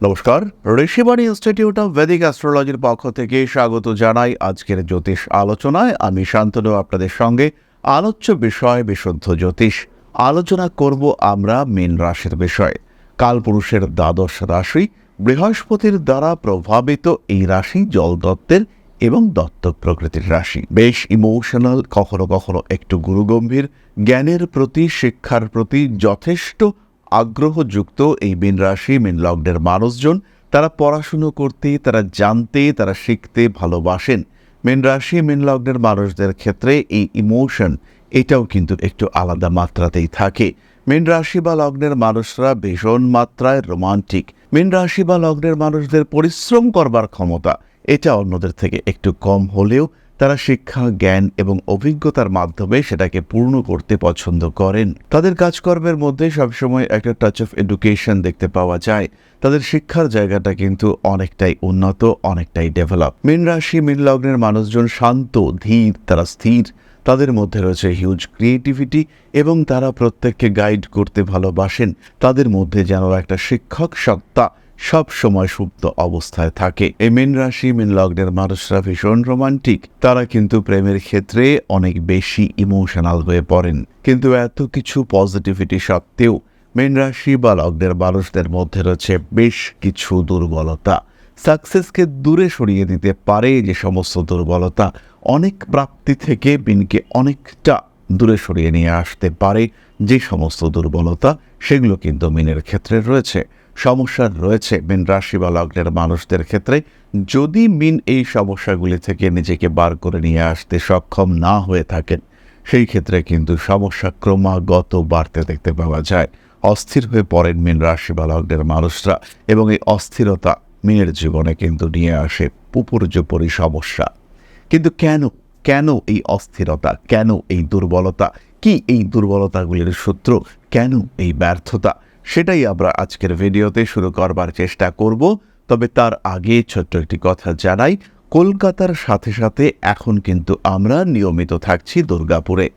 নমস্কার, Rishibani institute of Vedic অ্যাস্ট্রোলজির পক্ষ থেকে স্বাগত জানাই আজকের জ্যোতিষ আলোচনায়। আমি শান্তনু, আপনাদের সঙ্গে আলোচ্য বিষয় বিশুদ্ধ জ্যোতিষ। আলোচনা করব আমরা মীন রাশির বিষয়ে। কালপুরুষের দ্বাদশ রাশি বৃহস্পতির দ্বারা প্রভাবিত এই রাশি জলদত্তের এবং দত্তক প্রকৃতির রাশি। বেশ ইমোশনাল কখনো কখনো একটু গুরুগম্ভীর, জ্ঞানের প্রতি, শিক্ষার প্রতি যথেষ্ট আগ্রহযুক্ত এই মীন রাশি, মীন লগ্নের মানুষজন, তারা পড়াশুনো করতে, তারা জানতে, তারা শিখতে ভালোবাসেন। মীন রাশি, মীন লগ্নের মানুষদের ক্ষেত্রে এই ইমোশন, এটাও কিন্তু একটু আলাদা মাত্রাতেই থাকে। মীন রাশি বা লগ্নের মানুষরা ভীষণ মাত্রায় রোমান্টিক। মীন রাশি বা লগ্নের মানুষদের পরিশ্রম করবার ক্ষমতা, এটা অন্যদের থেকে একটু কম হলেও তারা শিক্ষা, জ্ঞান এবং অভিজ্ঞতার মাধ্যমে সেটাকে পূর্ণ করতে পছন্দ করেন। তাদের কাজকর্মের মধ্যে সবসময় একটা টাচ অফ এডুকেশন দেখতে পাওয়া যায়। তাদের শিক্ষার জায়গাটা কিন্তু অনেকটাই উন্নত, অনেকটাই ডেভেলপ মীন রাশি, মীন লগ্নের মানুষজন শান্ত, ধীর, তারা স্থির। তাদের মধ্যে রয়েছে হিউজ ক্রিয়েটিভিটি এবং তারা প্রত্যেককে গাইড করতে ভালোবাসেন। তাদের মধ্যে যেন একটা শিক্ষক সত্তা সব সময় সুপ্ত অবস্থায় থাকে। এই মীন রাশি, মীন লগ্নের মানুষরা ভীষণ রোমান্টিক। তারা কিন্তু প্রেমের ক্ষেত্রে অনেক বেশি ইমোশনাল হয়ে পড়েন। কিন্তু এত কিছু পজিটিভিটি সত্ত্বেও মীন রাশি বা লগ্নের মানুষদের মধ্যে রয়েছে বেশ কিছু দুর্বলতা। সাকসেসকে দূরে সরিয়ে দিতে পারে যে সমস্ত দুর্বলতা অনেক প্রাপ্তি থেকে বিনকে অনেকটা দূরে সরিয়ে নিয়ে আসতে পারে যে সমস্ত দুর্বলতা, সেগুলো কিন্তু মিনের ক্ষেত্রে রয়েছে। সমস্যা রয়েছে মিন রাশি বা লগ্নের মানুষদের ক্ষেত্রে। যদি মিন এই সমস্যাগুলি থেকে নিজেকে বার করে নিয়ে আসতে সক্ষম না হয়ে থাকেন, সেই ক্ষেত্রে কিন্তু সমস্যা ক্রমাগত বাড়তে দেখতে পাওয়া যায়। অস্থির হয়ে পড়েন মিন রাশি বা লগ্নের মানুষরা এবং এই অস্থিরতা মিনের জীবনে কিন্তু নিয়ে আসে পুপুর্যপরি সমস্যা। কিন্তু কেন কেন এই অস্থিরতা, কেন এই দুর্বলতা, কি এই দুর্বলতাগুলির সূত্র, কেন এই ব্যর্থতা সেটাই আমরা আজকের ভিডিওতে শুরু করবার চেষ্টা করব। তবে তার আগে ছোট্ট একটি কথা জানাই, কলকাতার সাথে সাথে এখন কিন্তু আমরা নিয়মিত থাকছি দুর্গাপুরে।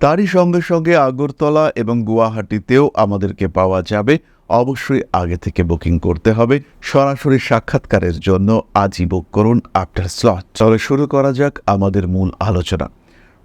তারই সঙ্গে সঙ্গে আগরতলা এবং গুয়াহাটিতেও আমাদেরকে পাওয়া যাবে। অবশ্যই আগে থেকে বুকিং করতে হবে। সরাসরি সাক্ষাৎকারের জন্য আজই বুক করুন আফটার স্লট। চলে শুরু করা যাক আমাদের মূল আলোচনা।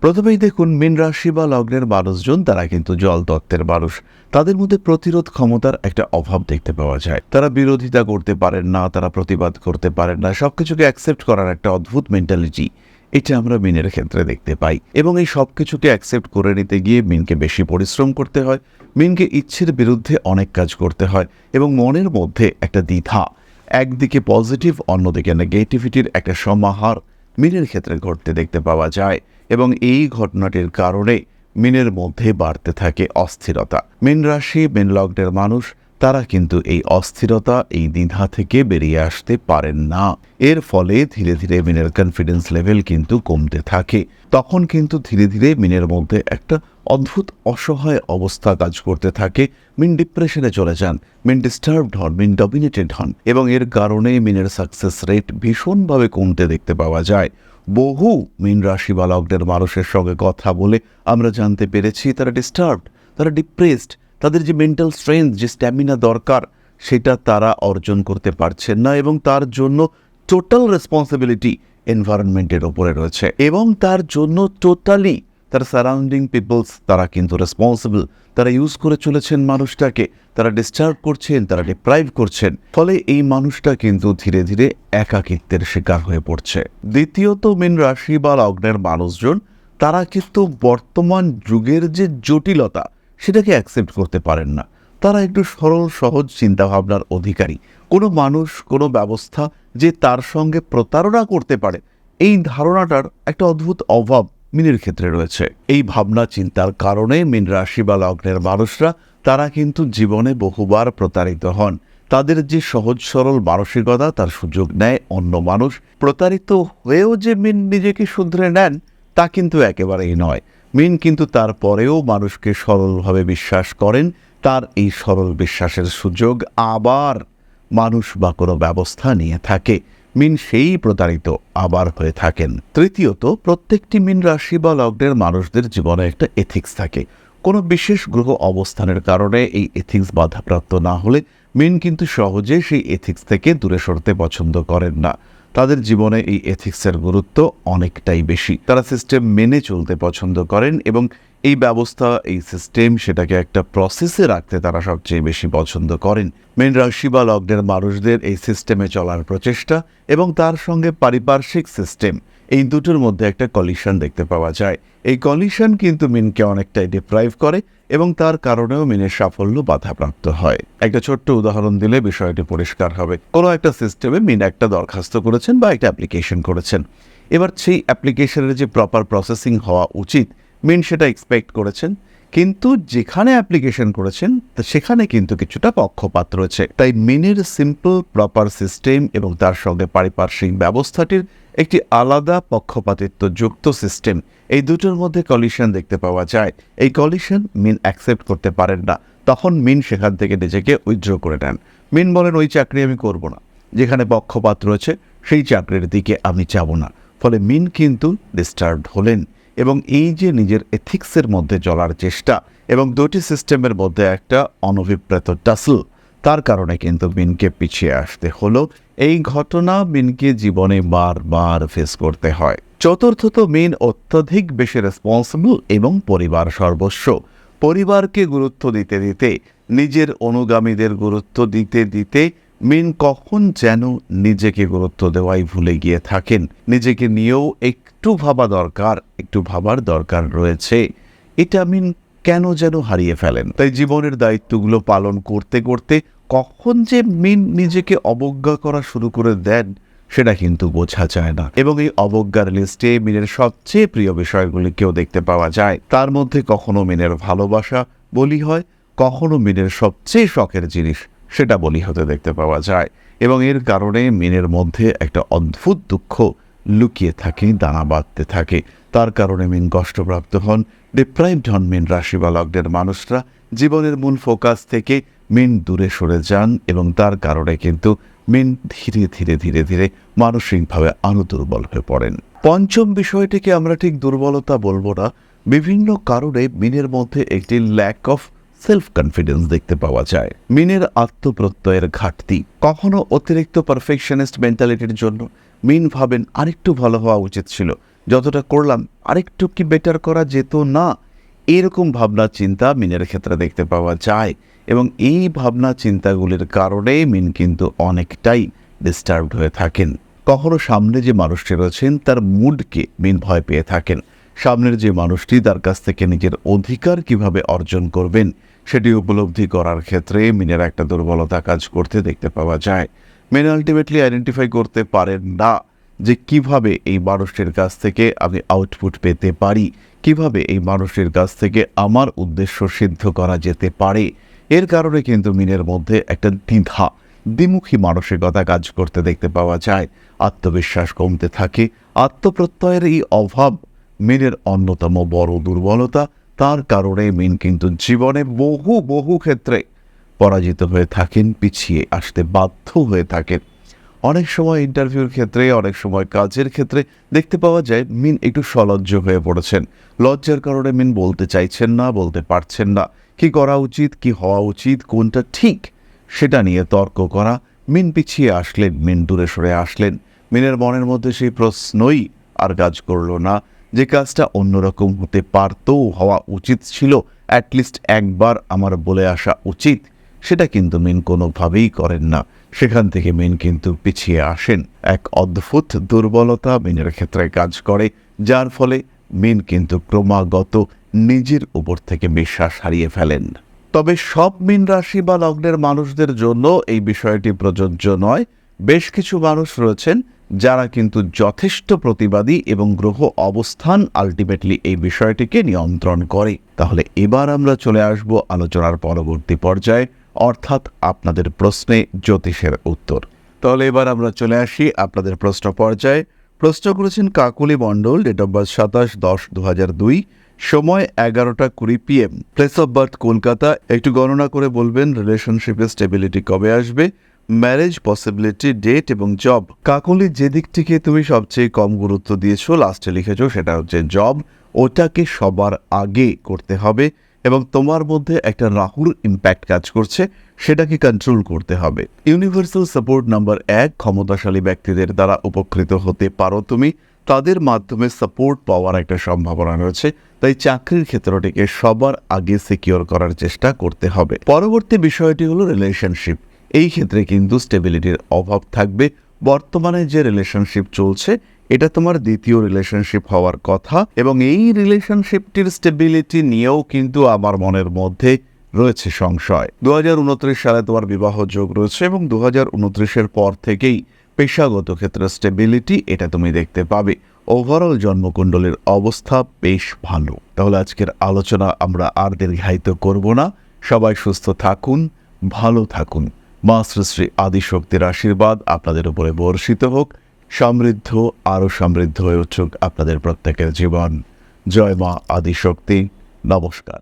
প্রথমেই দেখুন, মীন রাশি বা লগ্নের মানুষজন, তারা কিন্তু জল তত্ত্বের মানুষ। তাদের মধ্যে প্রতিরোধ ক্ষমতার একটা অভাব দেখতে পাওয়া যায়। তারা বিরোধিতা করতে পারেন না, তারা প্রতিবাদ করতে পারেন না। সবকিছুকে অ্যাকসেপ্ট করার একটা অদ্ভুত মেন্টালিটি এটা আমরা মিনের ক্ষেত্রে দেখতে পাই। এবং এই সব কিছুকে অ্যাকসেপ্ট করে নিতে গিয়ে মিনকে বেশি পরিশ্রম করতে হয়। মিনকে ইচ্ছের বিরুদ্ধে অনেক কাজ করতে হয় এবং মনের মধ্যে একটা দ্বিধা, একদিকে পজিটিভ অন্যদিকে নেগেটিভিটির একটা সমাহার। মিনের ক্ষেত্রে ঘটতে দেখতে পাওয়া যায় এবং এই ঘটনাটির কারণে মিনের মধ্যে বাড়তে থাকে অস্থিরতা। মিন রাশি, মিন লগ্নের মানুষ, তারা কিন্তু এই অস্থিরতা, এই দ্বিধা থেকে বেরিয়ে আসতে পারেন না। এর ফলে ধীরে ধীরে মিনের কনফিডেন্স লেভেল কিন্তু কমতে থাকে। তখন কিন্তু ধীরে ধীরে মিনের মধ্যে একটা অদ্ভুত অসহায় অবস্থা কাজ করতে থাকে। মিন ডিপ্রেশনে চলে যান। মিন ডিস্টার্বড হন, মিন ডমিনেটেড হন এবং এর কারণে মিনের সাকসেস রেট ভীষণভাবে কমতে দেখতে পাওয়া যায়। বহু মিন রাশি বা লগ্নের মানুষের সঙ্গে কথা বলে আমরা জানতে পেরেছি তারা ডিস্টার্বড, তারা ডিপ্রেসড, তাদের যে মেন্টাল স্ট্রেংথ, যে স্ট্যামিনা দরকার, সেটা তারা অর্জন করতে পারছেন না এবং তার জন্য টোটাল রেসপন্সিবিলিটি এনভায়রনমেন্টের ওপরে রয়েছে এবং তার জন্য টোটালি তার সারাউন্ডিং পিপলস তারা কিন্তু রেসপন্সিবল তারা ইউজ করে চলেছেন মানুষটাকে, তারা ডিস্টার্ব করছেন, তারা ডিপ্রাইভ করছেন। ফলে এই মানুষটা কিন্তু ধীরে ধীরে একাকিত্বের শিকার হয়ে পড়ছে। দ্বিতীয়ত মিন রাশি বা লগ্নের মানুষজন, তারা কিন্তু বর্তমান যুগের যে জটিলতা, সেটাকে অ্যাকসেপ্ট করতে পারেন না। তারা একটু সরল, সহজ চিন্তাভাবনার অধিকারী। কোনো মানুষ, কোনো ব্যবস্থা যে তার সঙ্গে প্রতারণা করতে পারে, এই ধারণাটার একটা অদ্ভুত অভাব মিনের ক্ষেত্রে রয়েছে। এই ভাবনা, চিন্তার কারণে মিন রাশি বা লগ্নের মানুষরা, তারা কিন্তু জীবনে বহুবার প্রতারিত হন। তাদের যে সহজ, সরল মানসিকতা, তার সুযোগ নেয় অন্য মানুষ। প্রতারিত হয়েও যে মিন নিজেকে শুধরে নেন, তা কিন্তু একেবারেই নয়। মিন কিন্তু তারপরেও মানুষকে সরলভাবে বিশ্বাস করেন। তার এই সরল বিশ্বাসের সুযোগ আবার মানুষ বা কোনো ব্যবস্থা নিয়ে থাকে। মিন সেই প্রতারিত আবার হয়ে থাকেন। তৃতীয়ত, প্রত্যেকটি মিন রাশি বা লগ্নের মানুষদের জীবনে একটা এথিক্স থাকে। কোনো বিশেষ গ্রহ অবস্থানের কারণে এই এথিক্স বাধাপ্রাপ্ত না হলে মিন কিন্তু সহজে সেই এথিক্স থেকে দূরে সরতে পছন্দ করেন না। তাদের জীবনে এই এথিক্সের গুরুত্ব অনেকটাই বেশি। তারা সিস্টেম মেনে চলতে পছন্দ করেন এবং এই ব্যবস্থা, এই সিস্টেম সেটাকে একটা প্রসেসে রাখতে তারা সবচেয়ে বেশি পছন্দ করেন। মেন রাশি বা লগ্নের মানুষদের এই সিস্টেমে চলার প্রচেষ্টা এবং তার সঙ্গে পারিপার্শ্বিক সিস্টেম এই দুটোর মধ্যে একটা কলিশন দেখতে পাওয়া যায়। এই কলিশন কিন্তু মিনকে অনেকটাই ডিপ্রাইভ করে এবং তার কারণেও মিনের সাফল্য বাধাপ্রাপ্ত হয়। একটা ছোট্ট উদাহরণ দিলে বিষয়টি পরিষ্কার হবে। কোনো একটা সিস্টেমে মিন একটা দরখাস্ত করেছেন বা একটা অ্যাপ্লিকেশন করেছেন। এবার সেই অ্যাপ্লিকেশনের যে প্রপার প্রসেসিং হওয়া উচিত মিন সেটা এক্সপেক্ট করেছেন। কিন্তু যেখানে অ্যাপ্লিকেশন করেছেন সেখানে কিন্তু কিছুটা পক্ষপাত রয়েছে। তাই মিনের সিম্পল প্রপার সিস্টেম এবং তার সঙ্গে পারিপার্শ্বিক ব্যবস্থাটির একটি আলাদা পক্ষপাতিত্ব যুক্ত সিস্টেম এই দুটোর মধ্যে কলিশন দেখতে পাওয়া যায়। এই কলিশন মিন অ্যাকসেপ্ট করতে পারেন না। তখন মিন সেখান থেকে নিজেকে উইথড্র করে নেন। মিন বলেন, ওই চাকরি আমি করব না। যেখানে পক্ষপাত রয়েছে, সেই চাকরির দিকে আমি যাব না। ফলে মিন কিন্তু ডিস্টার্বড হলেন। এবং এই যে নিজের এথিক্সের মধ্যে চলার চেষ্টা এবং দুটি সিস্টেমের মধ্যে একটা অনভিপ্রেত টাসল তার কারণে কিন্তু মিনকে পিছিয়ে আসতে হলো। এই ঘটনা মিনকে জীবনে বারবার ফেস করতে হয়। চতুর্থত, মিন অত্যধিক বেশি রেসপন্সিবল এবং পরিবার সর্বস্ব। পরিবারকে গুরুত্ব দিতে দিতে, নিজের অনুগামীদের গুরুত্ব দিতে দিতে মিন কখন যেন নিজেকে গুরুত্ব দেওয়াই ভুলে গিয়ে থাকেন। নিজেকে নিয়েও একটু ভাবা দরকার, একটু ভাবার দরকার রয়েছে। এটা মিন কেন যেন হারিয়ে ফেলেন? তাই জীবনের দায়িত্বগুলো পালন করতে করতে কখন যে মিন নিজেকে অবজ্ঞা করা শুরু করে দেন, সেটা কিন্তু বোঝা যায় না। এবং এই অবজ্ঞার লিস্টে মিনের সবচেয়ে প্রিয় বিষয়গুলিকেও দেখতে পাওয়া যায়। তার মধ্যে কখনো মিনের ভালোবাসা বলি হয়, কখনো মিনের সবচেয়ে শখের জিনিস সেটা বলি হতে দেখতে পাওয়া যায়। এবং এর কারণে মিনের মধ্যে একটা অদ্ভুত দুঃখ লুকিয়ে থাকে, দানা বাঁধতে থাকে। তার কারণে মিন কষ্টপ্রাপ্ত হন। ডিপ্রাইভড হন মিন রাশি মানুষরা। জীবনের মূল ফোকাস থেকে মিন দূরে সরে যান এবং তার কারণে কিন্তু মিন ধীরে ধীরে ধীরে ধীরে মানসিকভাবে আরও দুর্বল হয়ে পড়েন। পঞ্চম বিষয়টিকে আমরা ঠিক দুর্বলতা বলব না। বিভিন্ন কারণে মিনের মধ্যে একটি ল্যাক অফ সেলফ কনফিডেন্স দেখতে পাওয়া যায়। মিনের আত্মপ্রত্যয়ের ঘাটতি, কখনো অতিরিক্ত পারফেকশনিস্ট মেন্টালিটির জন্য। মিন ভাবেন আরেকটু ভালো হওয়া উচিত ছিল। যতটা করলাম, আরেকটু কি বেটার করা যেত না? এরকম ভাবনা, চিন্তা মিনের ক্ষেত্রে দেখতে পাওয়া যায় এবং এই ভাবনা, চিন্তাগুলির কারণে মিন কিন্তু অনেকটাই ডিস্টার্বড হয়ে থাকেন। কখনো সামনে যে মানুষটি রয়েছেন, তার মুডকে মিন ভয় পেয়ে থাকেন। সামনের যে মানুষটি, তার কাছ থেকে নিজের অধিকার কীভাবে অর্জন করবেন সেটি উপলব্ধি করার ক্ষেত্রে মিনের একটা দুর্বলতা কাজ করতে দেখতে পাওয়া যায়। মিন আলটিমেটলি আইডেন্টিফাই করতে পারেন না যে কীভাবে এই মানুষটির কাছ থেকে আমি আউটপুট পেতে পারি, কীভাবে এই মানুষটির কাছ থেকে আমার উদ্দেশ্য সিদ্ধ করা যেতে পারে। এর কারণে কিন্তু মিনের মধ্যে একটা দ্বিধা, দ্বিমুখী মানসিকতা কাজ করতে দেখতে পাওয়া যায়। আত্মবিশ্বাস কমতে থাকে, আত্মপ্রত্যয়ের এই অভাব মিনের অন্যতম বড় দুর্বলতা। তার কারণে মিন কিন্তু জীবনে বহু বহু ক্ষেত্রে পরাজিত হয়ে থাকেন, পিছিয়ে আসতে বাধ্য হয়ে থাকেন। অনেক সময় ইন্টারভিউর ক্ষেত্রে, অনেক সময় কাজের ক্ষেত্রে দেখতে পাওয়া যায় মিন একটু সলজ্জ হয়ে পড়েছেন। লজ্জার কারণে মিন বলতে চাইছেন না, বলতে পারছেন না। কি করা উচিত, কি হওয়া উচিত, কোনটা ঠিক, সেটা নিয়ে তর্ক করা। মিন পিছিয়ে আসলেন, মিন দূরে সরে আসলেন। মিনের মনের মধ্যে সেই প্রশ্নই আর কাজ করল না। যে কাজটা অন্যরকম হতে পারতো হওয়া উচিত ছিল অ্যাটলিস্ট একবার আমার বলে আসা উচিত। সেটা কিন্তু মিন কোনোভাবেই করেন না। সেখান থেকে মিন কিন্তু পিছিয়ে আসেন। এক অদ্ভুত দুর্বলতা মিনের ক্ষেত্রে কাজ করে, যার ফলে মিন কিন্তু ক্রমাগত নিজের উপর থেকে বিশ্বাস হারিয়ে ফেলেন। তবে সব মিন রাশি বা লগ্নের মানুষদের জন্য এই বিষয়টি প্রযোজ্য নয়। বেশ কিছু মানুষ রয়েছেন যারা কিন্তু যথেষ্ট প্রতিবাদী এবং গ্রহ অবস্থান আলটিমেটলি এই বিষয়টিকে নিয়ন্ত্রণ করে। তাহলে এবার আমরা চলে আসব আলোচনার পরবর্তী পর্যায়ে, অর্থাৎ আপনাদের প্রশ্নে জ্যোতিষের উত্তর। তাহলে এবার আমরা চলে আসি আপনাদের প্রশ্ন পর্যায়ে। প্রশ্ন করেছেন Kakuli Mondal date of birth সাতাশ দশ দু হাজার দুই, সময় এগারোটা কুড়ি PM place of birth Kolkata, একটু গণনা করে বলবেন রিলেশনশিপে স্টেবিলিটি কবে আসবে? ম্যারেজ পসিবিলিটি ডেট এবং জব কাকলি যে দিকটিকে তুমি সবচেয়ে কম গুরুত্ব দিয়েছ লাস্টে লিখেছো, সেটা হচ্ছে জব ওটাকে সবার আগে করতে হবে এবং তোমার মধ্যে একটা রাহুর ইম্প্যাক্ট কাজ করছে, সেটাকে কন্ট্রোল করতে হবে। ইউনিভার্সাল সাপোর্ট নাম্বার এক, ক্ষমতাশালী ব্যক্তিদের দ্বারা উপকৃত হতে পারো তুমি। তাদের মাধ্যমে সাপোর্ট পাওয়ার একটা সম্ভাবনা রয়েছে। তাই চাকরির ক্ষেত্রটিকে সবার আগে সিকিওর করার চেষ্টা করতে হবে। পরবর্তী বিষয়টি হলো রিলেশনশিপ এই ক্ষেত্রে কিন্তু স্টেবিলিটির অভাব থাকবে। বর্তমানে যে রিলেশনশিপ চলছে, এটা তোমার দ্বিতীয় রিলেশনশিপ হওয়ার কথা এবং এই রিলেশনশিপটির স্টেবিলিটি নিয়েও কিন্তু আমার মনের মধ্যে রয়েছে সংশয়। দুহাজার উনত্রিশ সালে তোমার বিবাহ যোগ রয়েছে এবং দু উনত্রিশের পর থেকেই পেশাগত ক্ষেত্রে স্টেবিলিটি এটা তুমি দেখতে পাবে। ওভারঅল জন্মকুণ্ডলীর অবস্থা বেশ ভালো। তাহলে আজকের আলোচনা আমরা আর দীর্ঘায়িত করব না। সবাই সুস্থ থাকুন, ভালো থাকুন। মা শ্রী আদিশক্তির আশীর্বাদ আপনাদের উপরে বর্ষিত হোক। সমৃদ্ধ, আরও সমৃদ্ধ হয়ে উঠুক আপনাদের প্রত্যেকের জীবন। জয় মা আদিশক্তি। নমস্কার।